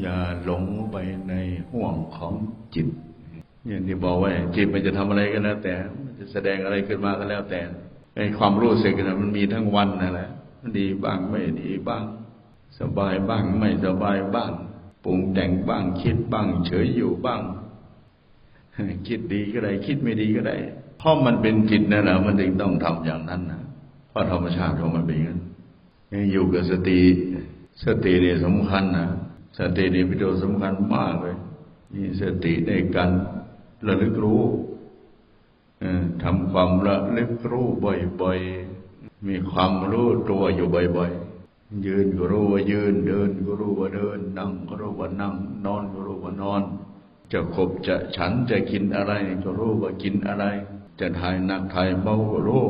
อย่าหลงไปในห่วงของจิตอย่างที่บอกว่าจิตมันจะทำอะไรก็แล้ว แต่มันจะแสดงอะไรขึ้นมาก็แล้วแต่ไอ้ความรู้สึกนะมันมีทั้งวันนั่นแหละดีบ้างไม่ดีบ้าง สบายบ้างไม่สบายบ้างปรุงแต่งบ้างคิดบ้าง เฉยอยู่บ้าง คิดดีก็ได้ คิดไม่ดีก็ได้เพราะมันเป็นจิตนั่นแหละมันจึงต้องทำอย่างนั้นนะเพราะธรรมชาติของมันเป็นอย่างนั้นอยู่กับสติสติเนี่ยสำคัญนะ สตินี่เป็นตัวสำคัญมากเลยมีสติในการระลึกรู้ทำความระลึกรู้บ่อยๆ มีความรู้ตัวอยู่บ่อยๆ ยืนก็รู้ว่ายืน เดินก็รู้ว่าเดิน นั่งก็รู้ว่านั่ง นอนก็รู้ว่านอน จะขบจะฉันจะกินอะไรก็รู้ว่ากินอะไร จะถ่ายหนักถ่ายเบาก็รู้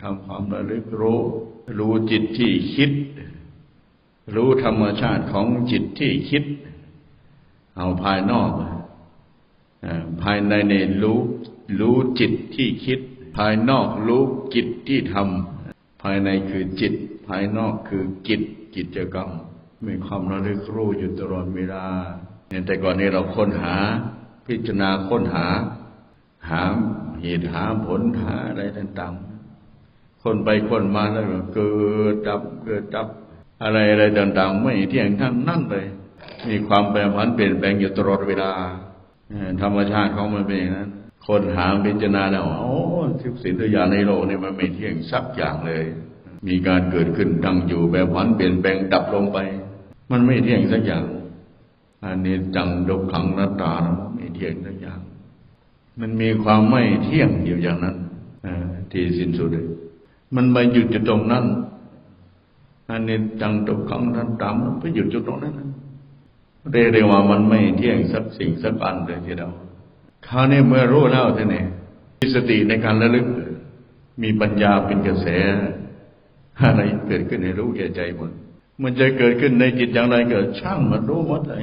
ทำความระลึกรู้ รู้จิตที่คิด รู้ธรรมชาติของจิตที่คิด เอาภายนอกภายในในรู้รู้จิตที่คิด ภายนอกรู้จิตที่ทำภายในคือจิต ภายนอกคือกิจกิจกรรม มีความระลึกรู้อยู่ตลอดเวลาเนี่ยแต่ก่อนนี้เราค้นหา พิจารณาค้นหา หาเหตุหาผลหาอะไรต่างๆคนไปคนมาแล้วเกิดดับเกิดดับ อะไรอะไรต่างๆ ไม่เที่ยงทั้งนั่นเลย มีความแปรผันเปลี่ยนแปลงอยู่ตลอดเวลาธรรมชาติของมันเป็นอย่างนั้น คนหาพิจารณาแล้วโอ้ทุกสิ่งทุกอย่างในโลกนี่มันไม่เที่ยงสักอย่างเลย มีการเกิดขึ้นตั้งอยู่แบบผันเปลี่ยนแปลงดับลงไป มันไม่เที่ยงสักอย่างอันนี้จังดกขังนัตตาไม่เที่ยงสักอย่าง มันมีความไม่เที่ยงอยู่อย่างนั้นที่สิ้นสุด มันไปหยุดอยู่ตรงนั้น อันนี้จังดกขังนัตตามันไปหยุดอยู่ตรงนั้นเรียกได้ว่ามันไม่เที่ยงสักสิ่งสักอันเลยทีเดียวคราวนี้เมื่อรู้แล้วท่านี่มีสติในการระลึก มีปัญญาเป็นกระแสอะไรเกิดขึ้นให้รู้แก่ใจหมดมันจะเกิดขึ้นในจิตอย่างไรเกิดช่างมันรู้หมดเลย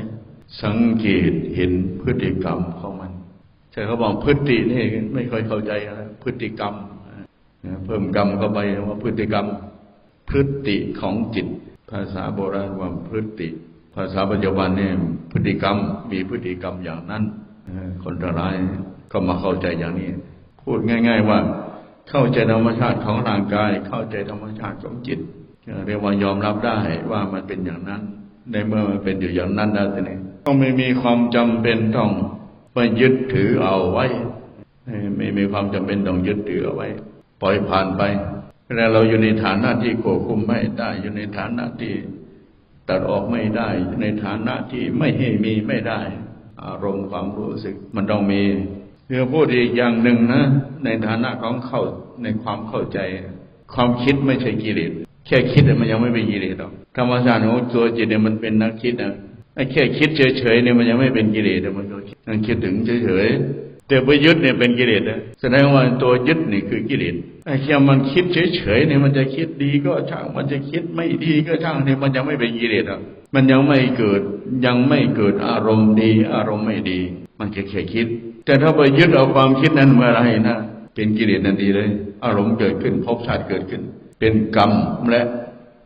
สังเกตเห็นพฤติกรรมของมันใช่เขาบอกพฤตินี่ไม่ค่อยเข้าใจนะพฤติกรรมเพิ่มกรรมเข้าไปว่าพฤติกรรม พฤติของจิต ภาษาโบราณว่าพฤติ ภาษาปัจจุบันนี่พฤติกรรมมีพฤติกรรมอย่างนั้นคนร้ายก็มาเข้าใจอย่างนี้ พูดง่าย ๆ ว่าเข้าใจธรรมชาติของร่างกาย เข้าใจธรรมชาติของจิตเรียกว่ายอมรับได้ว่ามันเป็นอย่างนั้น ในเมื่อมันเป็นอยู่อย่างนั้นแล้วทีนี้ต้องไม่มีความจำเป็นต้องไปยึดถือเอาไว้ ไม่มีความจำเป็นต้องยึดถือเอาไว้ ปล่อยผ่านไป แล้วเราอยู่ในฐานะที่ควบคุมไม่ได้ อยู่ในฐานะที่ตัดออกไม่ได้ ในฐานะที่ไม่ให้มีไม่ได้ อารมณ์ความรู้สึกมันต้องมีเพื่อพูดอีกอย่างหนึ่งนะ ในฐานะของเข้าในความเข้าใจ ความคิดไม่ใช่กิเลสแค่คิดมันยังไม่เป็นกิเลสหรอกธรรมชาติของตัวจิตเนี่ยมันเป็นนักคิดนะไอ้แค่คิดเฉยๆเนี่ยมันยังไม่เป็นกิเลสมันก็นั่งคิดถึงเฉยๆ แต่ไปยึดเนี่ยเป็นกิเลสนะแสดงว่าตัวยึดนี่คือกิเลสไอ้แค่มันคิดเฉยๆเนี่ยมันจะคิดดีก็ช่างมันจะคิดไม่ดีก็ช่างเนี่ยมันยังไม่เป็นกิเลสอะมันยังไม่เกิดยังไม่เกิดอารมณ์ดี อารมณ์ไม่ดี มันแค่แค่คิด แต่ถ้าไปยึดเอาความคิดนั้นเมื่อไรนะเป็นกิเลสนั่นดีเลย อารมณ์เกิดขึ้นภพชาติเกิดขึ้น เป็นกรรมและ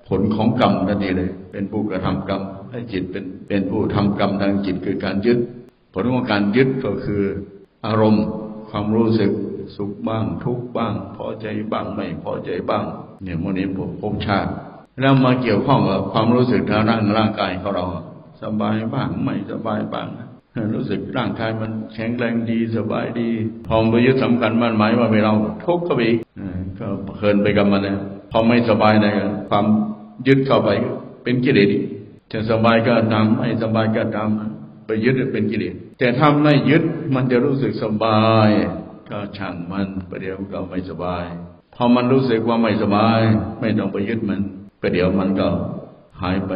ผลของกรรมนั่นดีเลย เป็นผู้กระทำกรรมให้จิตเป็นเป็นผู้ทำกรรมทางจิตคือการยึด ผลของการยึดก็คือ อารมณ์ความรู้สึกสุขบ้าง ทุกบ้าง พอใจบ้างไม่พอใจบ้าง เนี่ยโมนี้ผมชาติ แล้วมาเกี่ยวข้องกับความรู้สึกทางร่างร่างกายของเรา สบายบ้างไม่สบายบ้าง รู้สึกร่างกายมันแข็งแรงดีสบายดีพอไปยึดสำคัญมั่นหมายว่าเวลาทุกข์ก็ไปก็เพลินไปกับมันนะพอไม่สบายในความยึดเข้าไปเป็นกิเลสจะสบายก็ตามไม่สบายก็ตาม ไปยึดเป็นกิเลสแต่ถ้าไม่ยึดมันจะรู้สึกสบายก็ช่างมันประเดี๋ยวก็ไม่สบายพอมันรู้สึกว่าไม่สบาย ไม่ต้องไปยึดมันประเดี๋ยวมันก็หายไป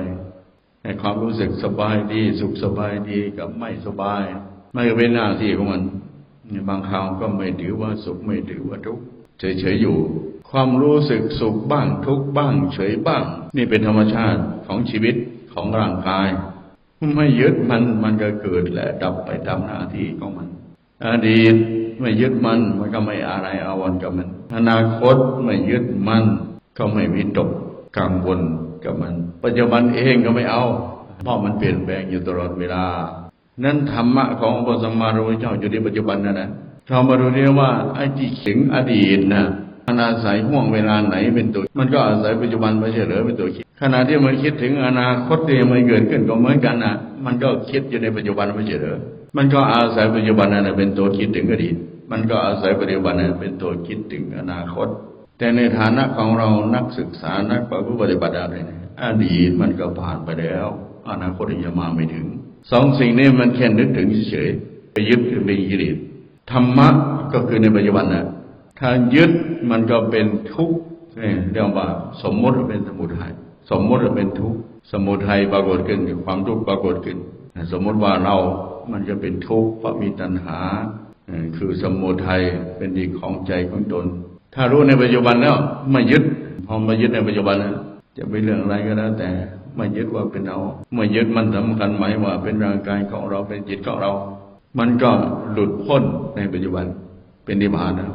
ในความรู้สึกสบายดี สุขสบายดีกับไม่สบาย ไม่เป็นหน้าที่ของมันบางคราวก็ไม่ถือว่าสุขไม่ถือว่าทุกข์เฉยๆอยู่ ความรู้สึกสุขบ้างทุกข์บ้าง เฉยบ้าง นี่เป็นธรรมชาติของชีวิตของร่างกาย ไม่ยึดมันมันก็เกิดและดับไปตามหน้าที่ของมัน อดีตไม่ยึดมันมันก็ไม่อะไรอาวันกับมัน อนาคตไม่ยึดมันก็ไม่วิตกกังวลกับมัน ปัจจุบันเองก็ไม่เอา เพราะมันเปลี่ยนแปลงอยู่ตลอดเวลา นั้นธรรมะของพระสัมมาสัมพุทธเจ้าอยู่ในปัจจุบันนั่นนะเรามาดูเรียว่าไอ้ที่ถึงอดีตนะ มันอาศัยห่วงเวลาไหนเป็นตัว มันก็อาศัยปัจจุบันไม่ใช่เหรือเป็นตัวคิด ขณะที่มันคิดถึงอนาคตที่มันเกิดขึ้นก็เหมือนกันนะมันก็คิดอยู่ในปัจจุบันไม่ใช่เหรือมันก็อาศัยปัจจุบันนั่นเป็นตัวคิดถึงอดีต มันก็อาศัยปัจจุบันนั้นเป็นตัวคิดถึงอนาคต แต่ในฐานะของเรานักศึกษานักปฏิบัติอะไรเนี่ยอดีตมันก็ผ่านไปแล้ว อนาคตยังมาไม่ถึงสองสิ่งนี้มันแค่นึกถึงเฉยไปยึดคือไปกิเลสธรรมะก็คือในปัจจุบันนะ ถ้ายึดมันก็เป็นทุกข์เรียกว่าสมมติเป็นสมุทัยสมมติเป็นทุกข์สมุทัยปรากฏขึ้นความทุกข์ปรากฏขึ้น สมมติว่าเรา มันจะเป็นทุกข์เพราะมีตัณหา คือสมุทัยเป็นดีของใจของตน ถ้ารู้ในปัจจุบันแล้วไม่ยึด พอมายึดในปัจจุบันนะจะเป็นเรื่องอะไรก็แล้วแต่ไม่ยึดว่าเป็นเราไม่ยึดมันสำคัญไหมว่าเป็นร่างกายของเราเป็นจิตของเรา มันก็หลุดพ้นในปัจจุบันเป็นนิพพานแล้ว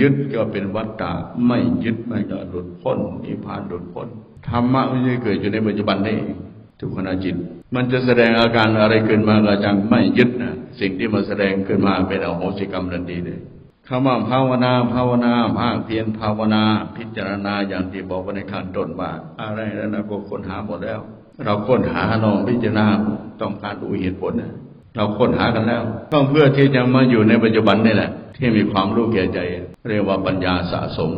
ยึดก็เป็นวัฏฏะไม่ยึดมันก็หลุดพ้นนิพพานหลุดพ้นธรรมะไม่ใช่เกิดอยู่ในปัจจุบันนี่ทุกขณะจิต มันจะแสดงอาการอะไรขึ้นมาก็จังไม่ยึดนะสิ่งที่มาแสดงขึ้นมาเป็นอโหสิกรรมทันทีเลยคำว่าภาวนาภาวนาภาคเพียรภาวนา พิจารณาอย่างที่บอกไว้ในขั้นต้นว่าอะไรแล้วนะก็ค้นหาหมดแล้ว เราค้นหาลองพิจารณาต้องการดูเหตุผลนะเราค้นหากันแล้ว ต้องเพื่อที่จะมาอยู่ในปัจจุบันนี่แหละ ที่มีความรู้แก่ใจ เรียกว่าปัญญาสะสม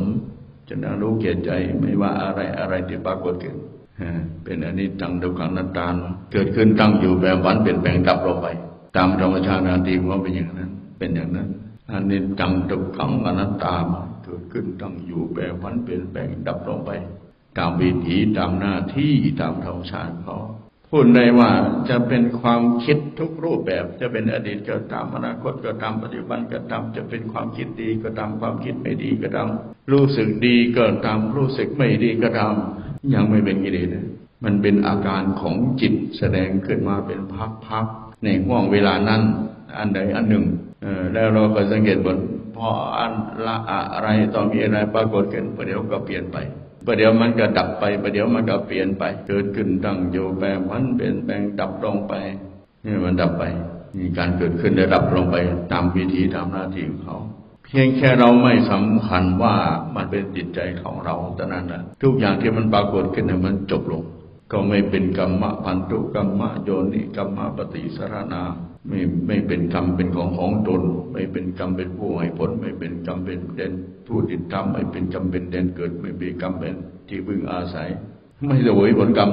จนรู้แก่ใจไม่ว่าอะไรอะไรที่ปรากฏขึ้นเป็นอนนี้จังดุขังนัตตาเกิดขึ้นตั้งอยู่แบบวันเปลี่ยนแปลงดับลงไป ตามธรรมชาตินาทีของเป็นอย่างนั้น เป็นอย่างนั้นอันนี้จังดุขังอนัตตาเกิดขึ้นตั้งอยู่แบบวันเปลี่ยนแปลงดับลงไป ตามวิถีตามหน้าที่ตามธรรมชาติเขา พูดได้ว่าจะเป็นความคิดทุกรูปแบบ จะเป็นอดีตก็ตามอนาคตก็ตามปัจจุบันก็ตามจะเป็นความคิดดีก็ตามความคิดไม่ดีก็ตามรู้สึกดีก็ตามรู้สึกไม่ดีก็ตามยังไม่เป็นกิเลสมันเป็นอาการของจิตแสดงขึ้นมาเป็นพักๆในห่วงเวลานั้น อันใดอันหนึ่งแล้วเราก็สังเกตบนพออันละอะไรต่อมีอะไรปรากฏขึ้นประเดี๋ยวก็เปลี่ยนไป ประเดี๋ยวมันก็ดับไปประเดี๋ยวมันก็เปลี่ยนไป เกิดขึ้นตั้งอยู่แปลมันเปลี่ยนแปลงดับลงไปนี่มันดับไปมีการเกิดขึ้นและดับลงไปตามวิธีตามหน้าที่ของเขาเพียงแค่เราไม่สำคัญว่ามันเป็นจิตใจของเราแต่นั้นแหละทุกอย่างที่มันปรากฏขึ้นมันจบลง ก็ไม่เป็นกรรมะพันธุกรรมะโยนิกรรมะปฏิสารนา ไม่ไม่เป็นกรรมเป็นของของตน ไม่เป็นกรรมเป็นผู้ให้ผล ไม่เป็นกรรมเป็นเด่นผู้ติดตามไม่เป็นกรรมเป็นเด่นเกิด ไม่เป็นกรรมเป็นที่พึ่งอาศัย ไม่เสวยผลกรรม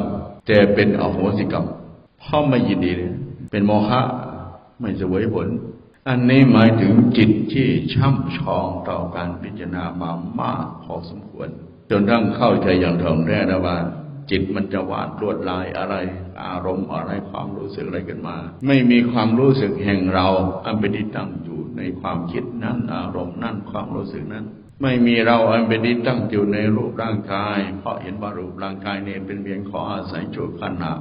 แต่เป็นอโหสิกรรมเพราะไม่ยินดีเลยเป็นโมฆะไม่เสวยผล อันนี้หมายถึงจิตที่ช่ำชองต่อการพิจารณามามากพอสมควร จนทั้งเข้าใจอย่างถ่องแท้แล้วว่า จิตมันจะวาดลวดลายอะไร อารมณ์อะไรความรู้สึกอะไรกันมา ไม่มีความรู้สึกแห่งเรา อันเป็นที่ตั้งอยู่ในความคิดนั้น อารมณ์นั้นความรู้สึกนั้น ไม่มีเราอันเป็นที่ตั้งอยู่ในรูปร่างกาย เพราะเห็นว่ารูปร่างกายเนี่ยเป็นเพียงขออาศัยจุดขนา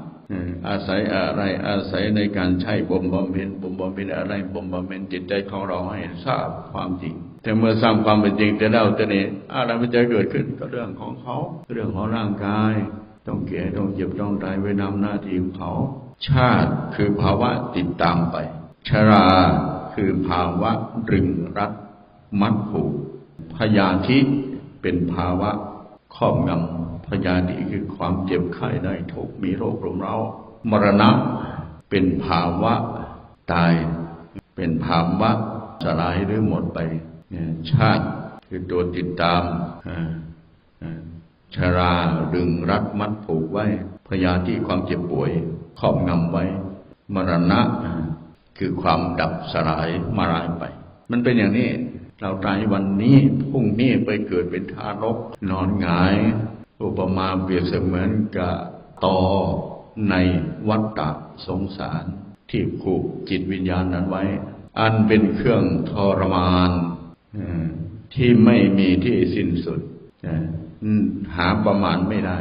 อาศัยอะไรอาศัยในการใช้บ่มบำเพ็ญบ่มบำเพ็ญอะไรบ่มบำเพ็ญจิตใจของเราให้ทราบความจริง แต่เมื่อทราบความเป็นจริงแต่แล้วแต่นี้อะไรมันจะเกิดขึ้นก็เรื่องของเขา เรื่องของร่างกาย ต้องแก่ต้องเจ็บต้องตายไว้นำหน้าที่ของเขา ชาติคือภาวะติดตามไป ชราคือภาวะรึงรัดมัดผูกพยาธิเป็นภาวะครอบงำพยาธิคือความเจ็บไข้ได้ถูกมีโรครุมเร้ามรณะเป็นภาวะตาย เป็นภาวะสลายหรือหมดไป ชาติคือตัวติดตาม ชราดึงรัดมัดผูกไว้พยาที่ความเจ็บป่วยครอบงำไว้ มรณะคือความดับสลายมาลายไป มันเป็นอย่างนี้ เราตายวันนี้พรุ่งนี้ไปเกิดเป็นทารก นอนหงาย อุปมาเปรียบเสมือนกับตอในวัฏฏะสงสาร ที่ผูกจิตวิญญาณนั้นไว้ อันเป็นเครื่องทรมานที่ไม่มีที่สิ้นสุด หาประมาณไม่ได้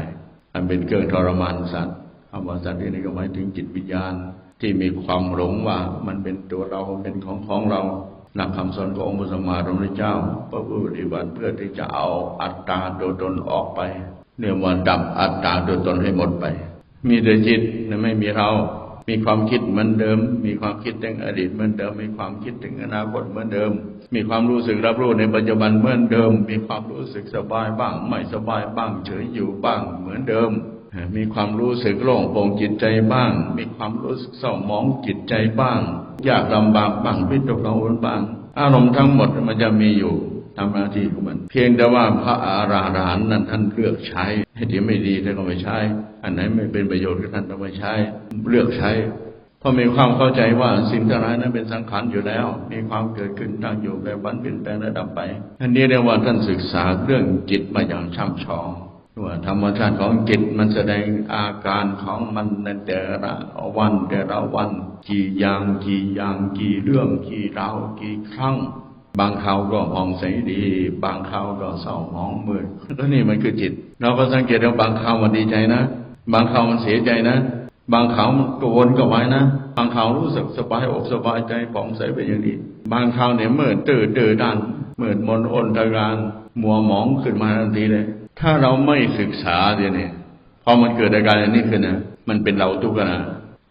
อันเป็นเครื่องทรมานสัตว์คำว่าสัตว์ที่นี่ก็หมายถึงจิตวิญญาณ ที่มีความหลงว่ามันเป็นตัวเราเป็นของของเราหลักคำสอนขององค์พระสัมมาสัมพุทธเจ้าพระผู้ปฏิบัติเพื่อที่จะเอาอัตตาตัวตนออกไป เนี่ยว่าดับอัตตาตัวตนให้หมดไป มีแต่จิตไม่มีเรา มีความคิดเหมือนเดิม มีความคิดถึงอดีตเหมือนเดิม มีความคิดถึงอนาคตเหมือนเดิม มีความรู้สึกรับรู้ในปัจจุบันเหมือนเดิม มีความรู้สึกสบายบ้าง ไม่สบายบ้าง เฉยอยู่บ้างเหมือนเดิม มีความรู้สึกโล่งโปร่งจิตใจบ้าง มีความรู้สึกเศร้าหมองจิตใจบ้าง ยากลำบากบ้างวิตกกังวลบ้าง อารมณ์ทั้งหมดมันจะมีอยู่ ทำหน้าที่ของมัน เพียงแต่ว่าพระอาราหันต์นั้นท่านเลือกใช้ให้ที่ไม่ดีท่านก็ไม่ใช้ อันไหนไม่เป็นประโยชน์ก็ท่านก็ไม่ใช้ เลือกใช้เพราะมีความเข้าใจว่าสิ่งทั้งหลายนั้นเป็นสังขารอยู่แล้ว มีความเกิดขึ้นตั้งอยู่แปรบันเปลี่ยนแปลงระดับไปอันนี้เรียกว่าท่านศึกษาเรื่องจิตมาอย่างช่ำชองว่าธรรมชาติของจิตมันแสดงอาการของมันในแต่ละวันแต่ละวันกี่อย่างกี่อย่างกี่เรื่องกี่ราวกี่ครั้ง บางคราวก็ผ่องใสดี บางคราวก็เศร้าหมองมืดแล้วนี่มันคือจิต เราก็สังเกตว่าบางคราวมันดีใจนะ บางคราวมันเสียใจนะ บางคราวมันกวนก็ไว้นะ บางคราวรู้สึกสบายอกสบายใจผ่องใสไปอย่างนี้ บางคราวเนี่ยเมื่อตื่นตื่นดันเมื่อมนอนตะการมัวหมองขึ้นมาทันทีเลย ถ้าเราไม่ศึกษาเดี๋ยวนี้พอมันเกิดอาการอย่างนี้ขึ้นนะมันเป็นเราทุกข์นะ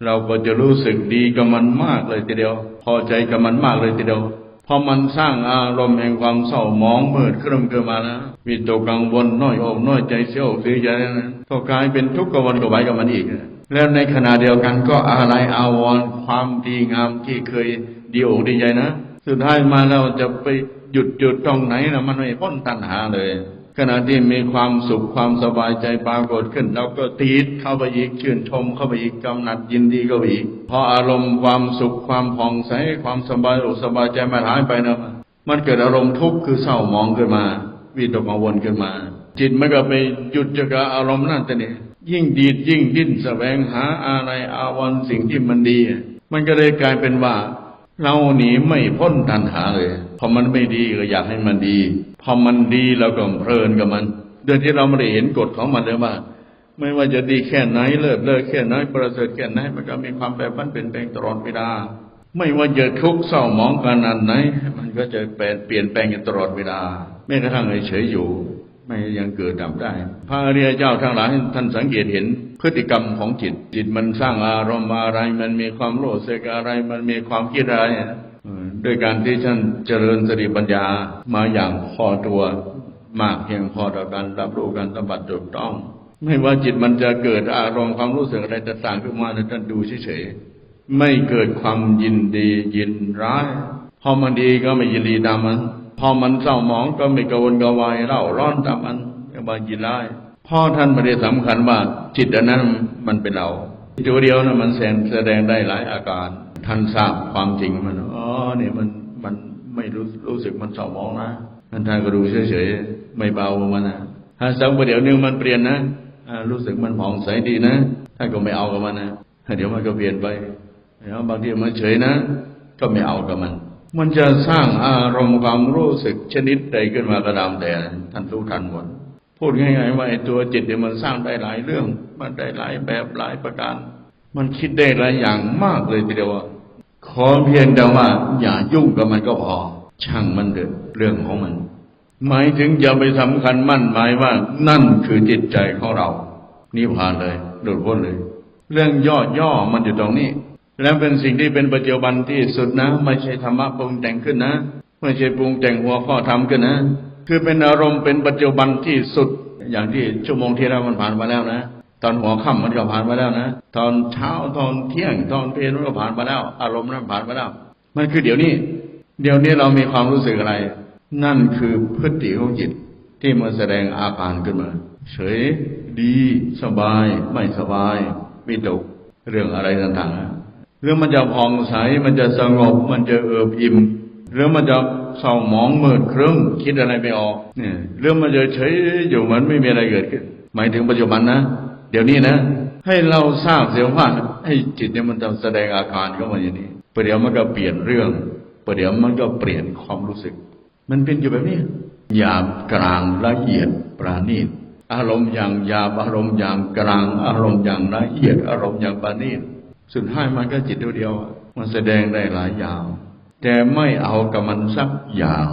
เราก็จะรู้สึกดีกับมันมากเลยทีเดียว พอใจกับมันมากเลยทีเดียว พอมันสร้างอารมณ์แห่งความเศร้าหมองมืดครึ่มขึ้นมานะวิตกกังวลน้อยอกน้อยใจเสียอกเสียใจนะก็กลายเป็นทุกข์กวนกับไว้กับมันอีก แล้วในขณะเดียวกันก็อะไรอาวรความดีงามที่เคยดีอกดีใจนะ สุดท้ายมาเราจะไปหยุดหยุดตรงไหนนะมันไม่พ้นตัณหาเลย ขณะที่มีความสุขความสบายใจปรากฏขึ้นเราก็ตีดเข้าไปอีกชื่นชมเข้าไปอีกกำหนัดยินดีเข้าไปอีกพออารมณ์ความสุขความผ่องใสความสบายอกสบายใจมันหายไปนะมันเกิดอารมณ์ทุกข์คือเศร้ามองขึ้นมาวิตกกังวลขึ้นมา จิตมันก็ไปหยุดจากอารมณ์นั่นแต่นี่ยิ่งดีดยิ่งดิ้นแสวงหาอะไรอาวรณ์สิ่งที่มันดี มันก็เลยกลายเป็นว่า เราหนีไม่พ้นตัณหาเลย พอมันไม่ดีก็อยากให้มันดี พอมันดีเราก็เพลินกับมัน โดยที่เราไม่ได้เห็นกฎของมันเลยว่า ไม่ว่าจะดีแค่ไหนเลิศเลิศแค่ไหนประเสริฐแค่ไหนมันก็มีความแปรปรวนเปลี่ยนแปลงตลอดเวลา ไม่ว่าจะทุกข์เศร้าหมองขนาดไหน มันก็จะเปลี่ยนเปลี่ยนแปลงอยู่ตลอดเวลาแม้กระทั่งเฉยอยู่ ไม่ยังเกิดดับได้ พระอริยเจ้าทั้งหลายท่านสังเกตเห็นพฤติกรรมของจิต จิตมันสร้างอารมณ์อะไร มันมีความโลภเสกอะไร มันมีความคิดอะไรด้วยการที่ท่านเจริญสติปัญญามาอย่างพอตัวมากเพียงพอต่อการรับรู้การสัมผัสถูกต้อง ไม่ว่าจิตมันจะเกิดอารมณ์ความรู้สึกอะไรต่างๆขึ้นมาท่านดูเฉยๆไม่เกิดความยินดียินร้ายพอมันดีก็ไม่ยินดีตามมัน พอมันเศร้าหมองก็ไม่กวนกวายเร่าร้อนตามมันก็มายินร้ายพ่อท่านไม่ได้สำคัญว่าจิตอันนั้นมันเป็นเราตัวเดียวนะมันแสดงได้หลายอาการ ท่านทราบความจริงมันอ๋อเนี่ยมันมันไม่รู้รู้สึกมันเศร้าหมองนะท่านท่านก็ดูเฉยๆไม่เบามันนะถ้าสักประเดี๋ยวนึงมันเปลี่ยนนะรู้สึกมันผ่องใสดีนะท่านก็ไม่เอากับมันนะเดี๋ยวมันก็เปลี่ยนไปแล้วบางทีมันเฉยนะ ก็ไม่เอากับมัน มันจะสร้างอารมณ์ความรู้สึกชนิดใดขึ้นมาก็ตามแต่ท่านรู้ทันหมดพูดง่ายๆว่าไอ้ตัวจิตเนี่ยมันสร้างได้หลายเรื่อง มันได้หลายแบบหลายประการ มันคิดได้หลายอย่างมากเลยทีเดียวขอเพียงแต่ว่า อย่ายุ่งกับมันก็พอ ช่างมันเถอะเรื่องของมัน หมายถึงอย่าไปสำคัญมั่นหมายว่านั่นคือจิตใจของเรานิพพานเลยหลุดพ้นเลย เรื่องย่อย่อๆมันอยู่ตรงนี้ แล้วเป็นสิ่งที่เป็นปัจจุบันที่สุดนะ ไม่ใช่ธรรมะปรุงแต่งขึ้นนะ ไม่ใช่ปรุงแต่งหัวข้อทำขึ้นนะ คือเป็นอารมณ์เป็นปัจจุบันที่สุด อย่างที่ชั่วโมงที่แล้วมันผ่านมาแล้วนะ ตอนหัวค่ำมันก็ผ่านมาแล้วนะ ตอนเช้าตอนเที่ยงตอนเพลมันก็ผ่านมาแล้ว อารมณ์นั้นผ่านมาแล้ว มันคือเดี๋ยวนี้ เดี๋ยวนี้เรามีความรู้สึกอะไร นั่นคือพฤติของจิตที่มันแสดงอาการขึ้นมา เฉยดี สบาย ไม่สบายวิตกเรื่องอะไรต่างๆ เรื่องมันจะผ่องใสมันจะสงบ มันจะเอิบอิ่มเรื่องมันจะเศร้าหมองมืดครึ้มคิดอะไรไม่ออกเนี่ยเรื่องมันจะเฉยอยู่เหมือนไม่มีอะไรเกิดขึ้น หมายถึงปัจจุบันนะ เดี๋ยวนี้นะ ให้เราทราบเสียว่าให้จิตเนี่ยมันจะแสดงอาการเข้ามาอย่างนี้ประเดี๋ยวมันก็เปลี่ยนเรื่องประเดี๋ยวมันก็เปลี่ยนความรู้สึก มันเป็นอยู่แบบนี้หยาบกลางละเอียดปราณีตอารมณ์อย่างหยาบอารมณ์อย่างกลางอารมณ์อย่างละเอียดอารมณ์อย่างปราณีต สุดท้ายมันก็จิตเดียวๆมันแสดงได้หลายอย่าง แต่ไม่เอากับมันสักอย่าง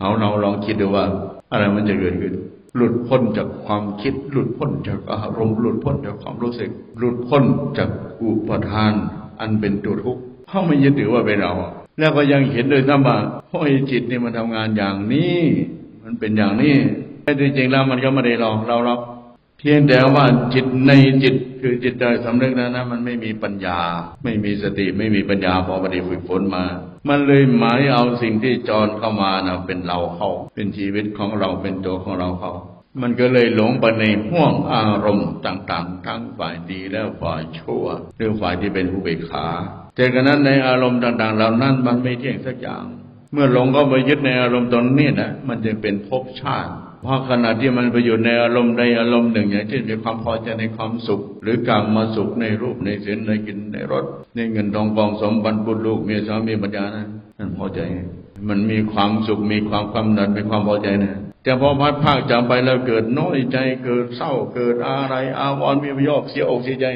เอาเราลองคิดดูว่า อะไรมันจะเกิดขึ้น หลุดพ้นจากความคิด หลุดพ้นจากอารมณ์หลุดพ้นจากความรู้สึก หลุดพ้นจากอุปทาน อันเป็นตัวทุกข์เขาไม่ยึดถือว่าเป็นเรา แล้วก็ยังเห็นโดยซ้ำว่าโอ้ยจิตนี่มันทำงานอย่างนี้ มันเป็นอย่างนี้แต่จริงๆแล้วมันก็ไม่ได้หลอกเราหรอก พียงแต่ว่าจิตในจิตคือจิตใจสำนึกนั้นนะมันไม่มีปัญญา ไม่มีสติไม่มีปัญญาพอปฏิฝึกฝนมา มันเลยหมายเอาสิ่งที่จรเข้ามานะเป็นเราเขาเป็นชีวิตของเราเป็นตัวของเราเขามันก็เลยหลงไปในห่วงอารมณ์ต่างๆ ทั้งฝ่ายดีและฝ่ายชั่วหรือฝ่ายที่เป็นผู้เบกขาแต่กระนั้นในอารมณ์ต่างๆ เหล่านั้นมันไม่เที่ยงสักอย่าง เมื่อหลงก็ไปยึดในอารมณ์ตรงนี้นะมันจะเป็นภพชาติ เพราะขณะที่มันไปอยู่ในอารมณ์ใดอารมณ์หนึ่ง อย่างเช่นมีความพอใจในความสุข หรือการมาสุขในรูปในเสียงในกินในรสในเงินทองกองสมบัติบุตรลูกเมียสามีปัญญานะนั่นพอใจ มันมีความสุขมีความความนันมีความพอใจนะแต่พอพัดภาคจากไปแล้วเกิดน้อยใจเกิดเศร้าเกิดอะไรอาวรณ์มีประโยชน์เสียอกเสียใจ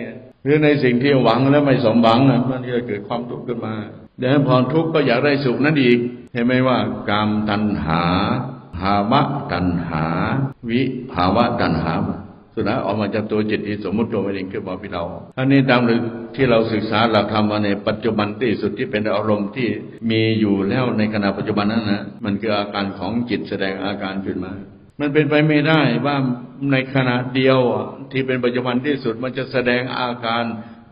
หรือในสิ่งที่หวังแล้วไม่สมหวังนะมันก็เกิดความทุกข์ขึ้นมาเดี๋ยวพอทุกข์ก็อยากได้สุขนั้นอีกเห็นไหมว่ากามตัณหา ภาวะตัณหา วิภาวะตัณหาสุดท้ายออกมาจากตัวจิตที่สมมติตัวเองขึ้นมาเป็นเราอันนี้ตามหรือที่เราศึกษาหลักธรรมมาในปัจจุบันที่สุดที่เป็นอารมณ์ที่มีอยู่แล้วในขณะปัจจุบันนั้นนะมันคืออาการของจิตแสดงอาการขึ้นมา มันเป็นไปไม่ได้ว่าในขณะเดียวที่เป็นปัจจุบันที่สุดมันจะแสดงอาการ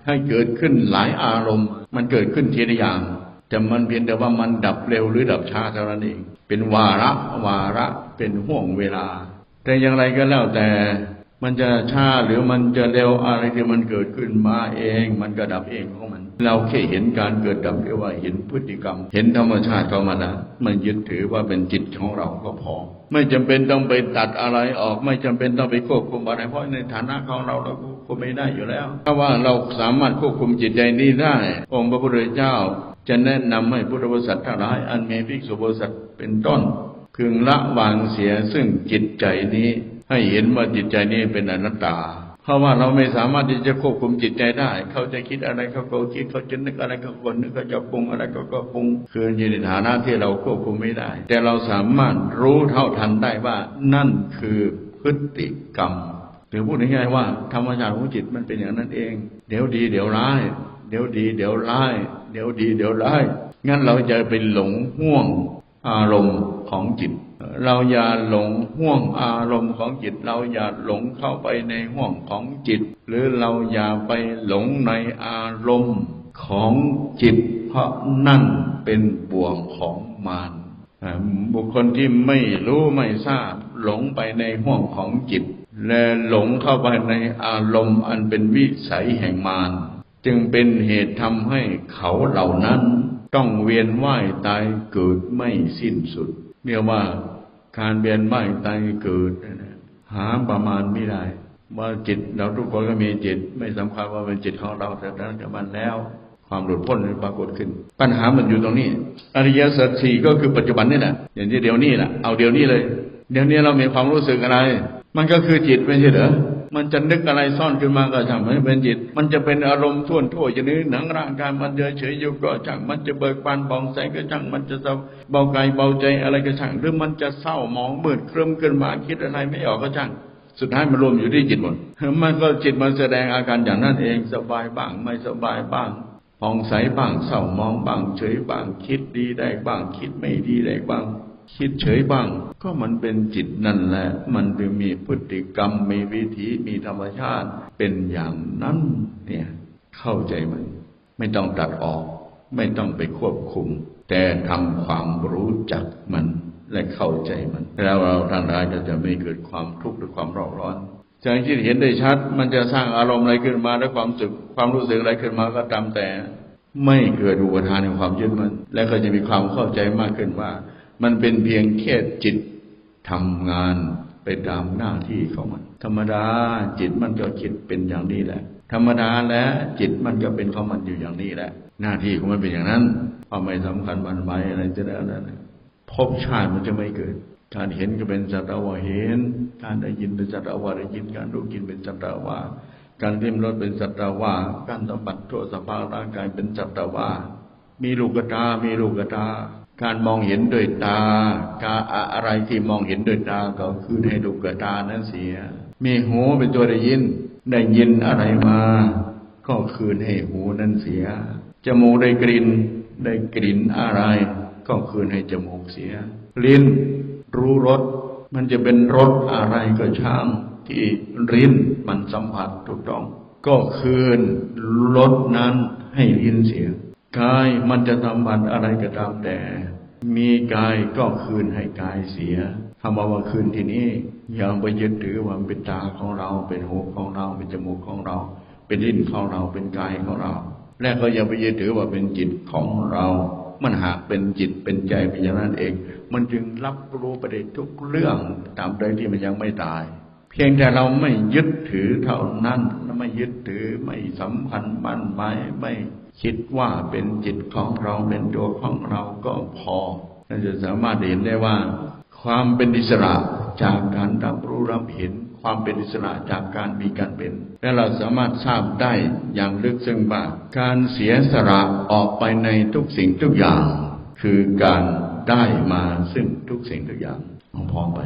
ให้เกิดขึ้นหลายอารมณ์ มันเกิดขึ้นทีละอย่าง แต่มันเพียงแต่ว่ามันดับเร็วหรือดับช้าเท่านั้นเอง เป็นวาระวาระเป็นห่วงเวลา แต่อย่างไรก็แล้วแต่ มันจะช้าหรือมันจะเร็วอะไรที่มันเกิดขึ้นมาเอง มันก็ดับเองของมัน เราแค่เห็นการเกิดดับเรียกว่าเห็นพฤติกรรม เห็นธรรมชาติของมันนะมันยึดถือว่าเป็นจิตของเราก็พอ ไม่จำเป็นต้องไปตัดอะไรออก ไม่จำเป็นต้องไปควบคุมอะไร เพราะในฐานะของเราเราควบคุมไม่ได้อยู่แล้ว ถ้าว่าเราสามารถควบคุมจิตใจนี้ได้ องค์พระพุทธเจ้า จะแนะนำให้พุทธบริษัททั้งหลายอันมีภิกษุบริษัทเป็นต้น พึงละวางเสียซึ่งจิตใจนี้ให้เห็นว่าจิตใจนี้เป็นอนัตตา เพราะว่าเราไม่สามารถที่จะควบคุมจิตใจได้ เขาจะคิดอะไรเขาก็คิดเขาจะนึกอะไรเขาก็นึกเขาจะปรุงอะไรเขาก็ปรุง คืออยู่ในฐานะที่เราควบคุมไม่ได้ แต่เราสามารถรู้เท่าทันได้ว่านั่นคือพฤติกรรมหรือพูดง่ายๆว่าธรรมชาติของจิตมันเป็นอย่างนั้นเอง เดี๋ยวดีเดี๋ยวร้าย เดี๋ยวดี เดี๋ยวร้าย เดี๋ยวดี เดี๋ยวร้าย งั้นเราจะไปหลงห่วงอารมณ์ของจิต เราอย่าหลงห่วงอารมณ์ของจิต เราอย่าหลงเข้าไปในห่วงของจิต หรือเราอย่าไปหลงในอารมณ์ของจิต เพราะนั่นเป็นบ่วงของมารบุคคลที่ไม่รู้ไม่ทราบ หลงไปในห่วงของจิต และหลงเข้าไปในอารมณ์อันเป็นวิสัยแห่งมาร จึงเป็นเหตุทำให้เขาเหล่านั้น ต้องเวียนว่ายตายเกิดไม่สิ้นสุด เรียกว่าการเวียนว่ายตายเกิดหาประมาณไม่ได้ ว่าจิตเราทุกคนก็มีจิต ไม่สำคัญว่าเป็นจิตของเราแต่นั้นกับมันแล้ว ความหลุดพ้นมันปรากฏขึ้น ปัญหามันอยู่ตรงนี้ อริยสัจสี่ก็คือปัจจุบันนี่แหละอย่างที่เดี๋ยวนี้แหละเอาเดี๋ยวนี้เลย เดี๋ยวนี้เรามีความรู้สึกอะไร มันก็คือจิตไม่ใช่เหรอ มันจะนึกอะไรซ่อนขึ้นมาก็ช่างมันเป็นจิต มันจะเป็นอารมณ์ท่วนทั่วจะนึกหนังร่างกายมันเฉยเฉยอยู่ก็ช่างมันจะเบิกบานบองใสก็ช่างมันจะเบากายเบาใจอะไรก็ช่างหรือมันจะเศร้าหมองมืดเคลิ้มขึ้นมาคิดอะไรไม่ออกก็ช่างสุดท้ายมันรวมอยู่ที่จิตหมด มันก็จิตมันแสดงอาการอย่างนั้นเองสบายบ้างไม่สบายบ้างผ่องใสบ้างเศร้ามองบ้างเฉยบ้างคิดดีได้บ้างคิดไม่ดีได้บ้าง คิดเฉยบ้าง ก็มันเป็นจิตนั่นแหละ มันไปมีพฤติกรรม มีวิถีมีธรรมชาติ เป็นอย่างนั้นเนี่ย เข้าใจมัน ไม่ต้องตัดออก ไม่ต้องไปควบคุม แต่ทำความรู้จักมันและเข้าใจมัน แล้วเราทางใดก็จะไม่เกิดความทุกข์หรือความร้อนร้อนจากที่เห็นได้ชัด มันจะสร้างอารมณ์อะไรขึ้นมาและความสึก ความรู้สึกอะไรขึ้นมาก็ตามแต่ ไม่เกิดอุปทานในความยึดมัน และก็จะมีความเข้าใจมากขึ้นว่า มันเป็นเพียงแค่จิตทำงานไปตามหน้าที่ของมัน ธรรมดาจิตมันก็คิดเป็นอย่างนี้แหละ ธรรมดาแล้วจิตมันก็เป็นของมันอยู่อย่างนี้แหละ หน้าที่ของมันเป็นอย่างนั้นความไม่สำคัญมันหมายอะไรจะได้อะไรนะภพชาติมันจะไม่เกิด การเห็นก็เป็นสัตวาเห็น การได้ยินเป็นสัตวาได้ยิน การรู้กินเป็นสัตวาการริมรสเป็นสัตวาการสัมผัสทั่วสภาพร่างกายเป็นสัตวามีลูกตา มีลูกตา การมองเห็นด้วยตา การอะไรที่มองเห็นด้วยตาก็คือให้ลูกับตานั้นเสีย มีหูเป็นตัวได้ยิน ได้ยินอะไรมา ก็คืนให้หูนั้นเสีย จมูกได้กลิ่น ได้กลิ่นอะไร ก็คืนให้จมูกเสีย ลิ้นรู้รส มันจะเป็นรสอะไรก็ช่างที่ลิ้นมันสัมผัสถูกต้อง ก็คืนรสนั้นให้ลิ้นเสีย กายมันจะสัมผัสอะไรก็ตามแต่ มีกายก็คืนให้กายเสียคำว่าว่าคืนที่นี้อย่าไปยึดถือว่าเป็นตาของเรา เป็นหูของเรา เป็นจมูกของเรา เป็นลิ้นของเรา เป็นกายของเรา และก็อย่าไปยึดถือว่าเป็นจิตของเรา มันหากเป็นจิตเป็นใจเป็นอย่างนั้นเอง มันจึงรับรู้ประเด็นทุกเรื่องตามใดที่มันยังไม่ตาย พียงแต่เราไม่ยึดถือเท่านั้นไม่ยึดถือไม่สำคัญมั่นหมายไม่คิดว่าเป็นจิตของเราเป็นตัวของเราก็พอเราจะสามารถเห็นได้ว่า ความเป็นอิสระจากการรับรู้รับเห็น ความเป็นอิสระจากการมีการเป็น และเราสามารถทราบได้อย่างลึกซึ้งว่าการเสียสละออกไปในทุกสิ่งทุกอย่าง คือการได้มาซึ่งทุกสิ่งทุกอย่างเอาพร้อมไป